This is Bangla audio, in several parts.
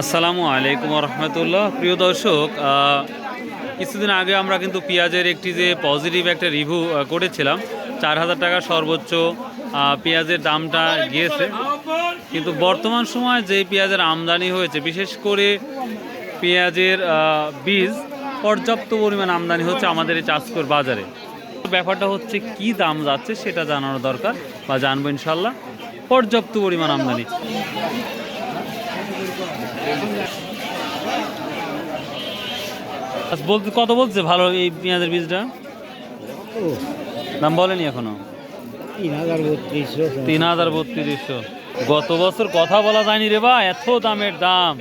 আসসালামু আলাইকুম রহমতুল্লাহ প্রিয় দর্শক কিছুদিন আগে আমরা কিন্তু পেঁয়াজের একটি যে পজিটিভ একটা রিভিউ করেছিলাম। চার হাজার টাকা সর্বোচ্চ পেঁয়াজের দামটা গিয়েছে। কিন্তু বর্তমান সময় যে পেঁয়াজের আমদানি হয়েছে, বিশেষ করে পেঁয়াজের বীজ, পর্যাপ্ত পরিমাণ আমদানি হচ্ছে আমাদের এই চাষকর বাজারে। ব্যাপারটা হচ্ছে কি দাম যাচ্ছে সেটা জানানো দরকার বা জানব ইনশাল্লাহ পর্যাপ্ত পরিমাণ আমদানি। বলতে কত বলছে ভালো এই পেঁয়াজের বীজটা? দাম বলেনি এখনও? তিন হাজার বত্রিশশো গত বছর কথা বলা যায়নি রে বা এত দামের দাম।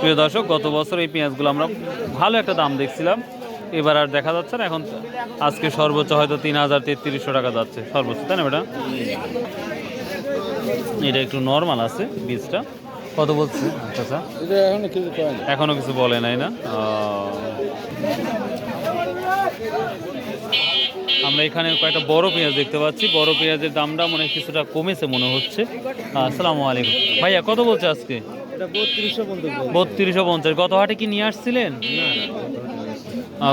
প্রিয় দর্শক গত বছর এই পেঁয়াজগুলো আমরা ভালো একটা দাম দেখছিলাম। এবার আর দেখা যাচ্ছে না এখন আজকে সর্বোচ্চ হয়তো তিন হাজার তেত্রিশশো টাকা যাচ্ছে। সর্বোচ্চ তাই না বেটা? এটা একটু নর্মাল আছে বীজটা। কত বলছে আচ্ছা এখন কিছু বলে নাই না? আমরা এখানে কয়েকটা বড় পেঁয়াজ দেখতে পাচ্ছি। বড় পেঁয়াজের দামটা মনে কিছুটা কমেছে মনে হচ্ছে। আসসালামু আলাইকুম। ভাইয়া কত বলছে আজকে? বত্রিশশো পঞ্চাশ। গত হাটে কি নিয়ে আসছিলেন?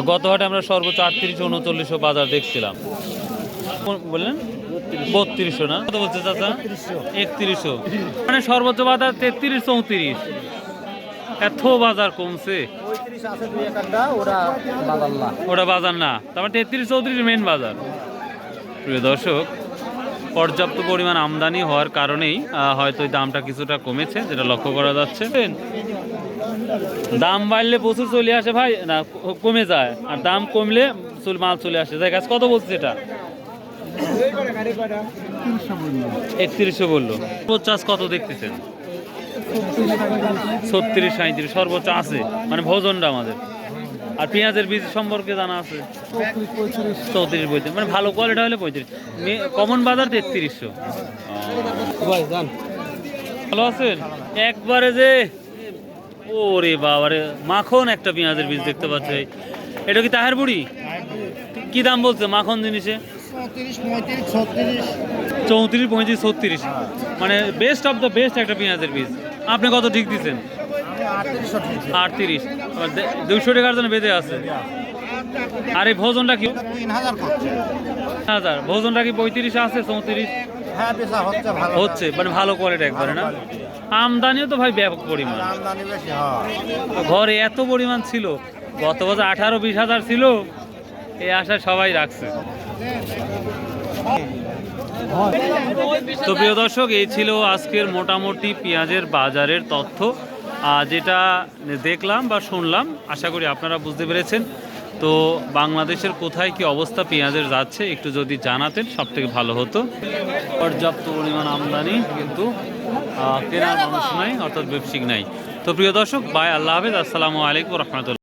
গত হাটে আমরা সর্বোচ্চ আটত্রিশশো উনচল্লিশশো বাজার দেখছিলাম। বললেন? বত্রিশশো। না? কত বলছে চাচা? একত্রিশশো। মানে সর্বোচ্চ বাজার তেত্রিশ চৌত্রিশ। এত বাজার কমছে। ওটা বাজার না। তারপর তেত্রিশ চৌত্রিশ মেন বাজার। প্রিয় দর্শক পর্যাপ্ত পরিমাণ আমদানি হওয়ার কারণেই হয়তো দামটা কিছুটা কমেছে যেটা লক্ষ্য করা যাচ্ছে। দাম বাড়লে প্রচুর চলে আসে ভাই। না কমে যায়। আর দাম কমলে চুল- মাল চলে আসে। যাই গাছ কত বলছে এটা? একত্রিশশো বলল। চাষ কত দেখতেছেন? ছত্রিশ সাঁত্রিশ সর্বোচ্চ আছে। মানে ভোজনটা আমাদের। আর পেঁয়াজের বীজ সম্পর্কে জানা আছে? চৌত্রিশ পঁয়ত্রিশ। মানে ভালো কোয়ালিটি হলে পঁয়ত্রিশ। কমন বাজার তেত্রিশশো। ভালো আছেন? একবারে যে ওরে বাবারে মাখন একটা পেঁয়াজের বীজ দেখতে পাচ্ছি। এটা কি তাহের বুড়ি? কি দাম বলছে মাখন জিনিসে? চৌত্রিশ পঁয়ত্রিশ ছত্রিশ। মানে বেস্ট অফ দ্য বেস্ট একটা পেঁয়াজের বীজ। আপনি কত ঠিক দিচ্ছেন? আটত্রিশ। দুশো টাকার জন্য বেঁধে আছে। আর এই ভোজনটা কি? হাজার ভোজনটা কি পঁয়ত্রিশ আছে চৌত্রিশ? হ্যাঁ হচ্ছে মানে ভালো কোয়ালিটি একবারে না? আমদানিও তো ভাই ব্যাপক পরিমাণ। আমদানি ঘরে এত পরিমাণ ছিল গত বছর আঠারো বিশ হাজার ছিল এই আশা সবাই রাখছে। তো প্রিয় দর্শক, এই ছিল আজকের মোটামুটি পেঁয়াজের বাজারের তথ্য। যেটা দেখলাম বা শুনলাম, আশা করি আপনারা বুঝতে পেরেছেন। তো বাংলাদেশের কোথায় কি অবস্থা পেঁয়াজের যাচ্ছে, একটু যদি জানাতেন সব থেকে ভালো হতো। পর্যাপ্ত পরিমাণ আমদানি, কিন্তু কেনার মানুষ নাই, অর্থাৎ ব্যবসায়িক নাই। তো প্রিয় দর্শক, বাই, আল্লাহ হাফেজ, আসসালামু আলাইকুম রহমতুল্লাহ।